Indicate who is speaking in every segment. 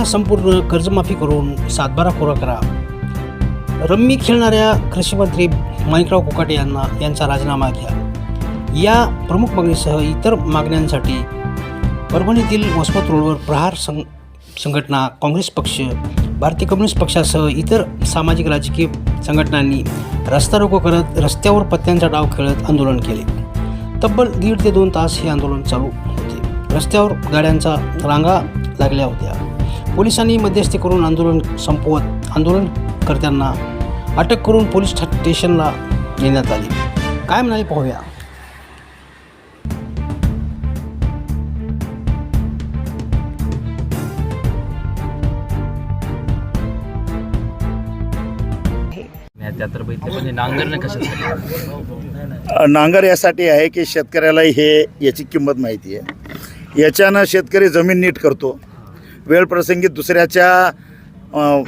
Speaker 1: संपूर्ण कर्जमाफी करून सातबारा कोरा करा. रम्मी खेळणाऱ्या कृषीमंत्री माणिकराव कोकाटे यांना यांचा राजीनामा घ्या. या प्रमुख मागणीसह इतर मागण्यांसाठी परभणीतील वसमत रोडवर प्रहार सं संघटना काँग्रेस पक्ष भारतीय कम्युनिस्ट पक्षासह इतर सामाजिक राजकीय संघटनांनी रस्ता रोको करत रस्त्यावर पत्त्यांचा डाव खेळत आंदोलन केले. तब्बल दीड ते दोन तास हे आंदोलन चालू होते. रस्त्यावर गाड्यांचा रांगा लागल्या होत्या. पोलिसांनी मध्यस्थी करून आंदोलन संपवत आंदोलनकर्त्यांना अटक करून पोलीस स्टेशनला नेण्यात आली. काय म्हणाले पाहूया.
Speaker 2: नांगर
Speaker 3: नांगर यासाठी आहे की शेतकऱ्याला हे याची किंमत माहिती आहे. याच्यानं शेतकरी जमीन नीट करतो. वेळ प्रसंगी दुसऱ्याच्या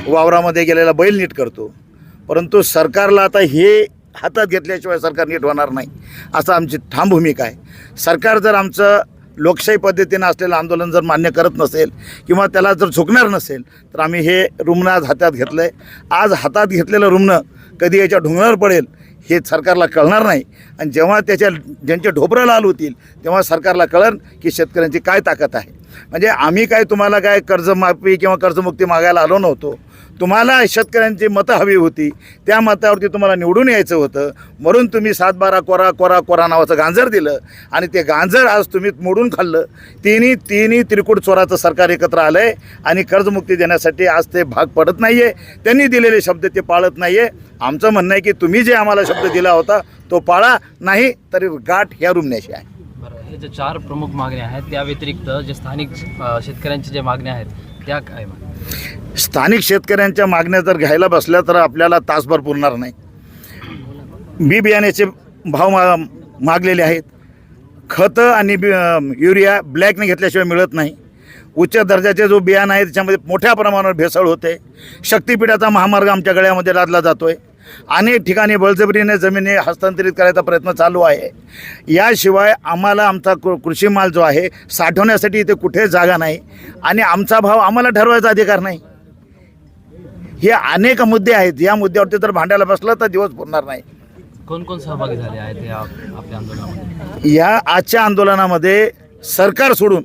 Speaker 3: वावरामध्ये गेलेला बैल नीट करतो. परंतु सरकारला आता हे हातात घेतल्याशिवाय सरकार नीट होणार नाही असं आमची ठाम भूमिका आहे. सरकार जर आमचं लोकशाही पद्धतीनं असलेलं आंदोलन जर मान्य करत नसेल किंवा त्याला जर झुकणार नसेल तर आम्ही हे रुग्ण आज हातात घेतलं आहे आज हातात घेतलेलं रुग्ण कधी याच्या ढुंगणावर पडेल हे सरकारला कळणार नाही. आणि जेव्हा त्याच्या ज्यांचे ढोबरं लाल होतील तेव्हा सरकारला कळन की शेतकऱ्यांची काय ताकद आहे. म्हणजे आम्ही काय तुम्हाला काय कर्जमाफी किंवा कर्जमुक्ती मागायला आलो नव्हतो. तुम्हाला शेतकऱ्यांची मतं हवी होती. त्या मतावरती तुम्हाला निवडून यायचं होतं. म्हणून तुम्ही सात बारा कोरा कोरा कोरा नावाचं गांजर दिलं आणि ते गांजर आज तुम्ही मोडून खाल्लं. तिन्ही तिन्ही त्रिकूट चोराचं सरकार एकत्र आलं आहे आणि कर्जमुक्ती देण्यासाठी आज ते भाग पडत नाही आहे त्यांनी दिलेले शब्द ते पाळत नाही आहे आमचं म्हणणं आहे की तुम्ही जे आम्हाला शब्द दिला होता तो पाळा. नाही तरी गाठ ह्या रुमण्याशी आहे.
Speaker 2: बरं हे जे चार प्रमुख मागण्या आहेत त्या व्यतिरिक्त जे स्थानिक शेतकऱ्यांच्या ज्या मागण्या आहेत त्या काय
Speaker 3: स्थानिक शेतकऱ्यांच्या मागण्या जर घ्यायला बसल्या तर आपल्याला तासभर पुरणार नाही. बी बियाण्याचे भाव मा मागलेले आहेत. खतं आणि बी युरिया ब्लॅकने घेतल्याशिवाय मिळत नाही. उच्च दर्जाचे जो बियाणं आहे त्याच्यामध्ये मोठ्या प्रमाणावर भेसळ होते. शक्तिपीठाचा महामार्ग आमच्या गळ्यामध्ये लादला जातो आहे अनेक ठिकाणी बळजबरीने जमिनी हस्तांतरित करायचा प्रयत्न चालू आहे. याशिवाय आम्हाला आमचा कृ कृषी माल जो आहे साठवण्यासाठी इथे कुठे जागा नाही आणि आमचा भाव आम्हाला ठरवायचा अधिकार नाही. हे अनेक मुद्दे आहेत. या मुद्द्यावरती जर भांडायला बसलं तर दिवस पुरणार नाही.
Speaker 2: कोण कोण सहभागी झाले आहेत या आपल्या आंदोलनामध्ये?
Speaker 3: या आजच्या आंदोलनामध्ये सरकार सोडून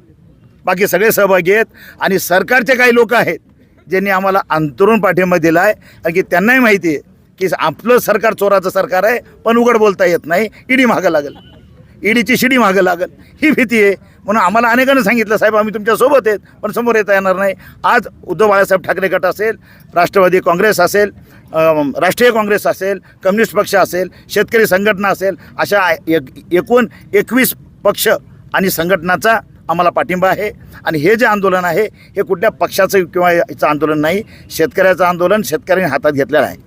Speaker 3: बाकी सगळे सहभागी आहेत आणि सरकारचे काही लोक आहेत ज्यांनी आम्हाला अंतरून पाठिंबा दिला आहे कारण की त्यांनाही माहिती आहे की आपलं सरकार चोराचं सरकार आहे पण उघड बोलता येत नाही. ईडी मागं लागेल. ईडीची शिडी मागं लागेल. ही भीती आहे. म्हणून आम्हाला अनेकांनी सांगितलं साहेब आम्ही तुमच्यासोबत आहेत पण समोर येता येणार नाही. आज उद्धव बाळासाहेब ठाकरे गट असेल राष्ट्रवादी काँग्रेस असेल राष्ट्रीय काँग्रेस असेल कम्युनिस्ट पक्ष असेल शेतकरी संघटना असेल अशा एक एकूण एकवीस पक्ष आणि संघटनाचा आम्हाला पाठिंबा आहे. आणि हे जे आंदोलन आहे हे कुठल्या पक्षाचं किंवा याचं आंदोलन नाही. शेतकऱ्याचं आंदोलन शेतकऱ्यांनी हातात घेतलेलं आहे.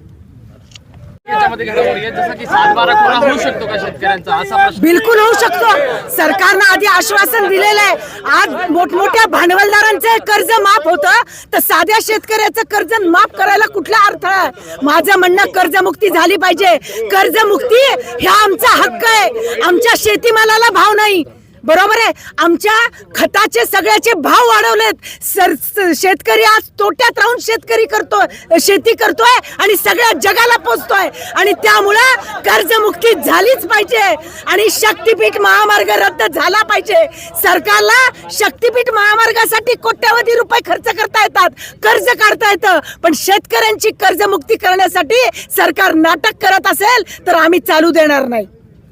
Speaker 4: बिलकुल होऊ शकतो. सरकारनं आधी आश्वासन दिलेलं आहे. आज मोठमोठ्या भांडवलदारांचं कर्ज माफ होतं. तर साध्या शेतकऱ्याचं कर्ज माफ करायला कुठला अर्थ आहे? माझं म्हणणं कर्जमुक्ती झाली पाहिजे. कर्जमुक्ती ह्या आमचा हक्क आहे. आमच्या शेतीमालाला भाव नाही. बरोबर आहे. आमच्या खताचे सगळ्याचे भाव वाढवलेत. सर शेतकरी आज तोट्यात राहून शेतकरी करतो शेती करतोय आणि सगळ्या जगाला पोचतोय. आणि त्यामुळं कर्जमुक्ती झालीच पाहिजे. आणि शक्तीपीठ महामार्ग रद्द झाला पाहिजे. सरकारला शक्तीपीठ महामार्गासाठी कोट्यावधी रुपये खर्च करता येतात. कर्ज काढता येतं. पण शेतकऱ्यांची कर्जमुक्ती करण्यासाठी सरकार नाटक करत असेल तर आम्ही चालू देणार नाही.